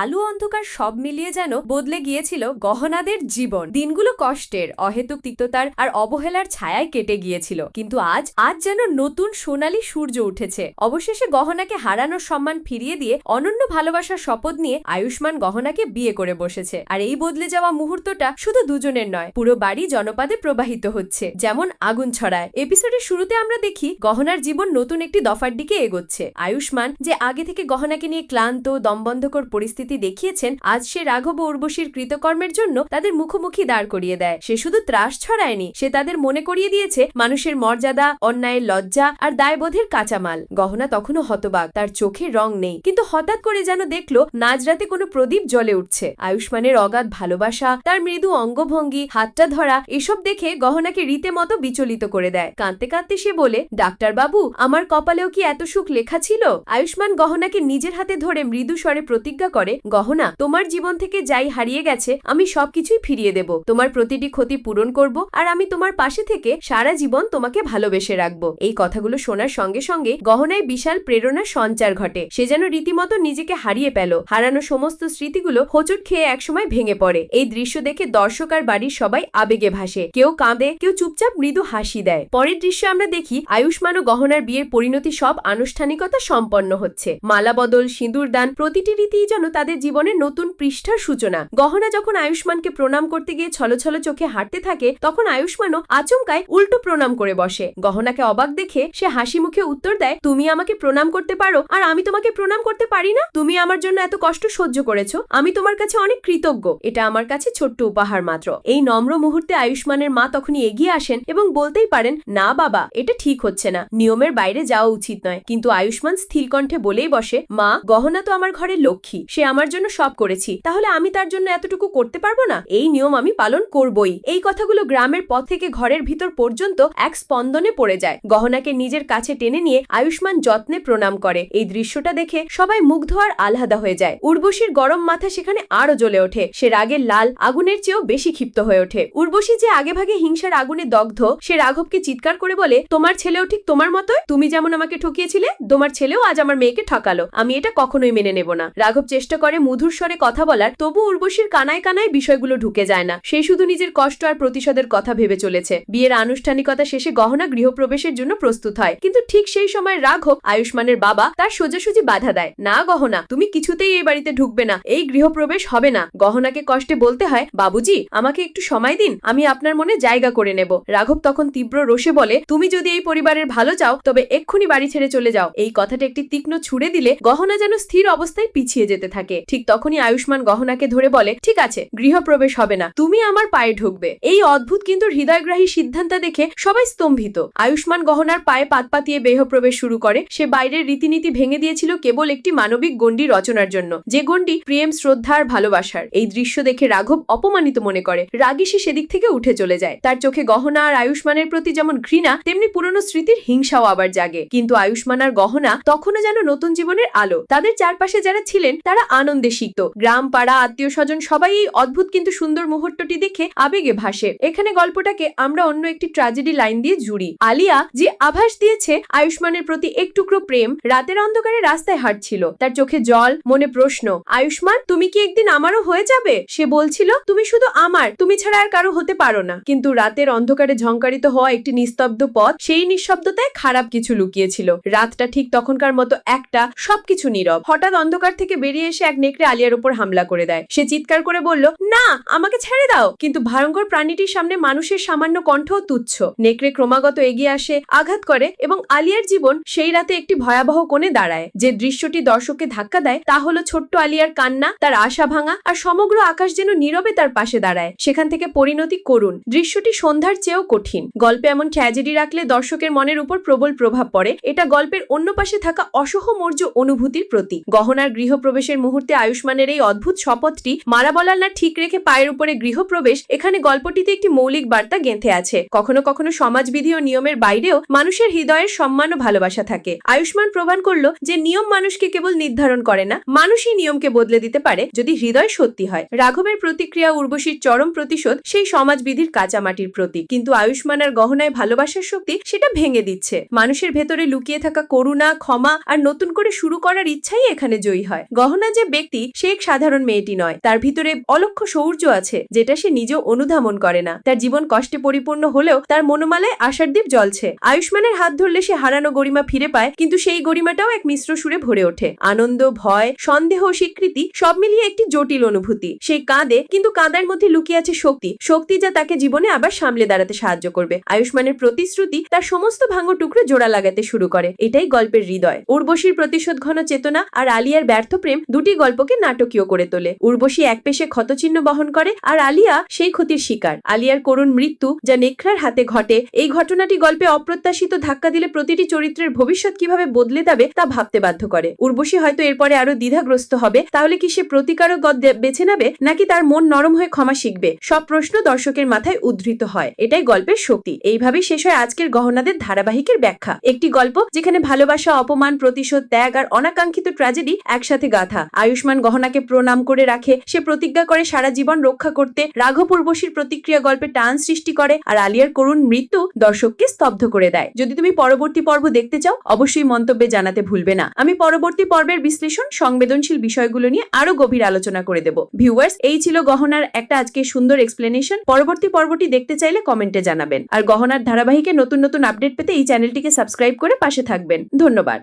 আলো অন্ধকার সব মিলিয়ে যেন বদলে গিয়েছিল গহনাদের জীবন। দিনগুলো কষ্টের, অহেতুক তিক্ততার আর অবহেলার ছায়ায় কেটে গিয়েছিল। কিন্তু আজ আজ যেন নতুন সোনালী সূর্য উঠেছে। অবশেষে গহনাকে হারানোর সম্মান ফিরিয়ে দিয়ে অনন্য ভালোবাসার শপথ নিয়ে আয়ুষ্মান গহনাকে বিয়ে করে বসেছে। আর এই বদলে যাওয়া মুহূর্তটা শুধু দুজনের নয়, পুরো বাড়ি জনপদে প্রবাহিত হচ্ছে, যেমন আগুন ছড়ায়। এপিসোডের শুরুতে আমরা দেখি, গহনার জীবন নতুন একটি দফার দিকে এগোচ্ছে। আয়ুষ্মান যে আগে থেকে গহনাকে নিয়ে ক্লান্ত, দমবন্ধকর পরিস্থিতি দেখিয়েছেন, আজ সে রাঘব উর্বশীর কৃতকর্মের জন্য তাদের মুখোমুখি দাঁড় করিয়ে দেয়। সে শুধু ত্রাস ছড়ায়নি, সে তাদের মনে করিয়ে দিয়েছে মানুষের মর্যাদা, অন্যায়ের লজ্জা আর দায়বোধের কাঁচামাল। গহনা তখনও হতবাক, তার চোখে রং নেই। কিন্তু হঠাৎ করে যেন দেখল নাজরাতে কোনো প্রদীপ জ্বলে উঠছে। আয়ুষ্মানের অগাধ ভালোবাসা, তার মৃদু অঙ্গভঙ্গি, হাতটা ধরা, এসব দেখে গহনাকে রীতে মতো বিচলিত করে দেয়। কাঁদতে কাঁদতে সে বলে ডাক্তার বাবু আমার কপালেও কি এত সুখ লেখা ছিল? আয়ুষ্মান গহনাকে নিজের হাতে ধরে মৃদু স্বরে প্রতিজ্ঞা করে গহনা, তোমার জীবন থেকে যাই হারিয়ে গেছে, আমি সবকিছুই ফিরিয়ে দেব। তোমার প্রতিটি ক্ষতি পূরণ করব আর আমি তোমার পাশে থেকে সারা জীবন তোমাকে ভালোবেসে রাখব। এই কথাগুলো শোনার সঙ্গে সঙ্গে গহনায় বিশাল প্রেরণার সঞ্চার ঘটে। সে যেন রীতিমতো নিজেকে হারিয়ে পেল। হারানো সমস্ত স্মৃতিগুলো হোঁচট খেয়ে একসময় ভেঙে পড়ে। এই দৃশ্য দেখে দর্শক আর বাড়ির সবাই আবেগে ভাসে। কেউ কাঁদে, কেউ চুপচাপ মৃদু হাসি দেয়। পরের দৃশ্যে আমরা দেখি আয়ুষ্মান ও গহনার বিয়ের পরিণতি সব আনুষ্ঠানিকতা সম্পন্ন হচ্ছে। মালা বদল, সিঁদুর দান, প্রতিটি রীতিই যেন তাদের জীবনের নতুন পৃষ্ঠার সূচনা। গহনা যখন আয়ুষ্মানকে প্রণাম করতে গিয়ে ছলছল চোখে হাঁটতে থাকে, তখন আয়ুষ্মানও আচমকায় উল্টো প্রণাম করে বসে। গহনাকে অবাক দেখে সে হাসি মুখে উত্তর দেয়, তুমি আমাকে প্রণাম করতে পারো, আর আমি তোমাকে প্রণাম করতে পারি না? তুমি আমার জন্য এত কষ্ট সহ্য করেছ। আমি তোমার কাছে অনেক কৃতজ্ঞ। এটা আমার কাছে ছোট্ট উপহার মাত্র। এই নম্র মুহূর্তে আয়ুষ্মানের মা তখনই এগিয়ে আসেন এবং বলতেই পারেন, না বাবা, এটা ঠিক হচ্ছে না। নিয়মের বাইরে যাওয়া উচিত নয়। কিন্তু আয়ুষ্মান স্থির কণ্ঠে বলেই বসে, মা, গহনা তো আমার ঘরে লক্ষ্মী। সে আমার জন্য সব করেছি, তাহলে আমি তার জন্য এতটুকু করতে পারব না? এই নিয়ম আমি পালন করবই। এই কথাগুলো গ্রামের পথ থেকে ঘরের ভিতর পর্যন্ত এক স্পন্দনে পড়ে যায়। গহনাকে নিজের কাছে টেনে নিয়ে আয়ুষ্মান যত্নে প্রণাম করে। এই দৃশ্যটা দেখে সবাই মুগ্ধ আর আহ্লাদা হয়ে যায়। উর্বশীর গরম মাথা সেখানে আরও জ্বলে ওঠে। সে রাগের লাল আগুনের চেয়েও বেশি ক্ষিপ্ত হয়ে ওঠে। উর্বশী যে আগে ভাগে হিংসার আগুনে দগ্ধ, সে রাঘবকে চিৎকার করে বলে, তোমার ছেলেও ঠিক তোমার মতোই? তুমি যেমন আমাকে ঠকিয়েছিলে, তোমার ছেলেও আজ আমার মেয়েকে ঠকালো। আমি এটা কখনোই মেনে নেব না। রাঘব চেষ্টা করে মধুর স্বরে কথা বলার, তবু উর্বশীর কানায় কানায় বিষয়গুলো ঢুকে যায় না। সে শুধু নিজের কষ্ট আর প্রতিশোধের কথা ভেবে চলেছে। বিয়ের আনুষ্ঠানিকতা শেষে গহনা গৃহপ্রবেশের জন্য প্রস্তুত হয়। কিন্তু ঠিক সেই সময় রাঘব আয়ুষ্মানের বাবা তার সোজাসুজি বাধা দেয়। না, গহনা, তুমি কিছুতেই এই বাড়িতে ঢুকবে না। এই গৃহপ্রবেশ হবে না। গহনাকে কষ্টে বলতে হয়, বাবুজি, আমাকে একটু সময় দিন, আমি আপনার মনে জায়গা করে নেব। রাঘব তখন তীব্র রোষে বলে, তুমি যদি এই পরিবারের ভালো চাও, তবে এক্ষুনি বাড়ি ছেড়ে চলে যাও। এই কথাটা একটি তীক্ষ্ণ ছুড়ে দিলে গহনা যেন স্থির অবস্থায় পিছিয়ে যেতে থাকে। ঠিক তখনই আয়ুষ্মান গহনাকে ধরে বলে, ঠিক আছে, গৃহপ্রবেশ হবে না। তুমি আমার পায়ে ঢুকবে। এই অদ্ভুত কিন্তু হৃদয়গ্রাহী সিদ্ধান্ত দেখে সবাই স্তম্ভিত। আয়ুষ্মান গহনার পায়ে পাত পাতিয়ে বেহপ্রবেশ শুরু করে। সে বাইরের রীতিনীতি ভেঙে দিয়েছিল কেবল একটি মানবিক গণ্ডি রচনার জন্য, যে গণ্ডি প্রেম শ্রদ্ধার ভালোবাসার। এই দৃশ্য দেখে রাঘব অপমানিত মনে করে। রাগী সে সেদিক থেকে উঠে চলে যায়। তার চোখে গহনা আর আয়ুষ্মানের প্রতি যেমন ঘৃণা, তেমনি পুরনো স্মৃতির হিংসাও আবার জাগে। কিন্তু আয়ুষ্মান আর গহনা তখনও যেন নতুন জীবনের আলো। তাদের চারপাশে যারা ছিলেন, তারা আনন্দে শিখত গ্রাম পাড়া আত্মীয় স্বজন সবাই এই অদ্ভুত কিন্তু সুন্দর মুহূর্তটি দেখে আবেগে ভাসে। এখানে গল্পটাকে আমরা অন্য একটি ট্র্যাজেডি লাইন দিয়ে জুড়ি। আলিয়া যে আভাস দিয়েছে, আয়ুষ্মানের প্রতি এক টুকরো প্রেম রাতের অন্ধকারে রাস্তায় হাঁটছিল। তার চোখে জল, মনে প্রশ্ন, আয়ুষ্মান, তুমি কি একদিন আমারও হয়ে যাবে? সে বলছিল, তুমি শুধু আমার, তুমি ছাড়া আর কারও হতে পারো না। কিন্তু রাতের অন্ধকারে ঝংকারিত হওয়া একটি নিস্তব্ধ পথ সেই নিঃশব্দতায় খারাপ কিছু লুকিয়েছিল। রাতটা ঠিক তখনকার মতো একটা, সবকিছু নীরব। হঠাৎ অন্ধকার থেকে বেরিয়ে এসে এক নেকড়ে আলিয়ার উপর হামলা করে দেয়। সে চিৎকার করে বলল, না, আমাকে ছেড়ে দাও। কিন্তু ভয়ঙ্কর প্রাণীটির সামনে মানুষের সামান্য কণ্ঠও তুচ্ছ। নেকড়ে ক্রমাগত এগিয়ে আসে, আঘাত করে এবং আলিয়ার জীবন সেই রাতে একটি ভয়াবহ কোণে দাঁড়ায়। যে দৃশ্যটি দর্শককে ধাক্কা দেয়, তা হলো ছোট্ট আলিয়ার কান্না, তার আশা ভাঙা আর সমগ্র আকাশ যেন নীরবে তার পাশে দাঁড়ায়। সেখান থেকে পরিণতি করুন। দৃশ্যটি সন্ধ্যার চেয়েও কঠিন। গল্পে এমন ট্র্যাজেডি রাখলে দর্শকের মনের উপর প্রবল প্রভাব পড়ে। এটা গল্পের অন্য পাশে থাকা অসহ অসহমর্য অনুভূতির প্রতীক। গহনার গৃহপ্রবেশের মুহূর্তে আয়ুষ্মানের এই অদ্ভুত শপথটি মারা বলার না ঠিক রেখে পায়ের উপরে গৃহপ্রবেশ, এখানে গল্পটিতে একটি মৌলিক বার্তা গেঁথে আছে। কখনো কখনো সমাজবিধি ও নিয়মের বাইরেও মানুষের হৃদয়ের সম্মান ও ভালোবাসা থাকে। আয়ুষ্মান প্রমাণ করল যে নিয়ম মানুষকে কেবল নির্ধারণ করে না, মানুষই নিয়মকে বদলে দিতে পারে যদি হৃদয় সত্যি হয়। রাঘবের প্রতিক্রিয়া, উর্বশীর চরম প্রতিশোধ সেই সমাজবিধির কাঁচামাটির প্রতীক। কিন্তু আয়ুষ্মান আর গহনায় ভালোবাসার শক্তি সেটা ভেঙে দিচ্ছে। মানুষের ভেতরে লুকিয়ে থাকা করুণা, ক্ষমা আর নতুন করে শুরু করার ইচ্ছাই এখানে জয়ী হয়। গহনা যে ব্যক্তি সে এক সাধারণ মেয়েটি নয়। তার ভিতরে অলক্ষ্য সৌর্য আছে, যেটা সে নিজেও অনুধাবন করে না। তার জীবন কষ্টে পরিপূর্ণ হলেও তার মনোমালায় আশার দ্বীপ জ্বলছে। আয়ুষ্মানের হাত ধরলে সে হারানো গরিমা ফিরে পায়, কিন্তু সেই গরিমাটাও এক মিশ্র সুরে ভরে ওঠে। আনন্দ, ভয়, সন্দেহ স্বীকৃতি সব মিলিয়ে একটি জটিল অনুভূতি। সেই কাঁদে, কিন্তু কাঁদার মধ্যে লুকিয়ে আছে শক্তি। শক্তি যা তাকে জীবনে আবার সামলে দাঁড়াতে সাহায্য করবে। আয়ুষ্মানের প্রতিশ্রুতি তার সমস্ত ভাঙ টুকরো জোড়া লাগাতে শুরু করে। এটাই গল্পের হৃদয়। উর্বশীর প্রতিশোধ ঘন চেতনা আর আলিয়ার ব্যর্থ প্রেম দুটি গল্পকে নাটকীয় করে তোলে। উর্বশী এক পেশে ক্ষতচিহ্ন বহন করে আর আলিয়া সেই ক্ষতির শিকার। আলিয়ার করুণ মৃত্যু যা নেকড়ার হাতে ঘটে, এই ঘটনাটি গল্পে অপ্রত্যাশিত ধাক্কা দিলে প্রতিটি চরিত্রের ভবিষ্যৎ কীভাবে বদলে যাবে তা ভাবতে বাধ্য করে। উর্বশী হয়তো এরপরে আরও দ্বিধাগ্রস্ত হবে, তাহলে কি সে প্রতিকারক বেছে নেবে, নাকি তার মন নরম হয়ে ক্ষমা শিখবে? সব প্রশ্ন দর্শকের মাথায় উদ্ধৃত হয়। এটাই গল্পের শক্তি। এইভাবেই শেষ হয় আজকের গহনাদের ধারাবাহিকের ব্যাখ্যা। একটি গল্প যেখানে ভালোবাসা, অপমান, প্রতিশোধ, ত্যাগ আর অনাকাঙ্ক্ষিত ট্র্যাজেডি একসাথে গাথা। আয়ুষ্মান গহনাকে প্রণাম করে রাখে। সে প্রতিজ্ঞা করে সারা জীবন রক্ষা করতে রাঘব উর্বশীর প্রতিক্রিয়া গল্পে টান সৃষ্টি করে আর আলিয়ার করুণ মৃত্যু দর্শককে স্তব্ধ করে দেয়। যদি তুমি পরবর্তী পর্ব দেখতে চাও, অবশ্যই মন্তব্যে জানাতে ভুলবে না। আমি পরবর্তী পর্বের বিশ্লেষণ, সংবেদনশীল বিষয়গুলো নিয়ে আরও গভীর আলোচনা করে দেব। ভিউয়ার্স, এই ছিল গহনার একটা আজকে সুন্দর এক্সপ্লেনেশন পরবর্তী পর্বটি দেখতে চাইলে কমেন্টে জানাবেন। আর গহনার ধারাবাহিকে নতুন নতুন আপডেট পেতে এই চ্যানেলটিকে সাবস্ক্রাইব করে পাশে থাকবেন। ধন্যবাদ।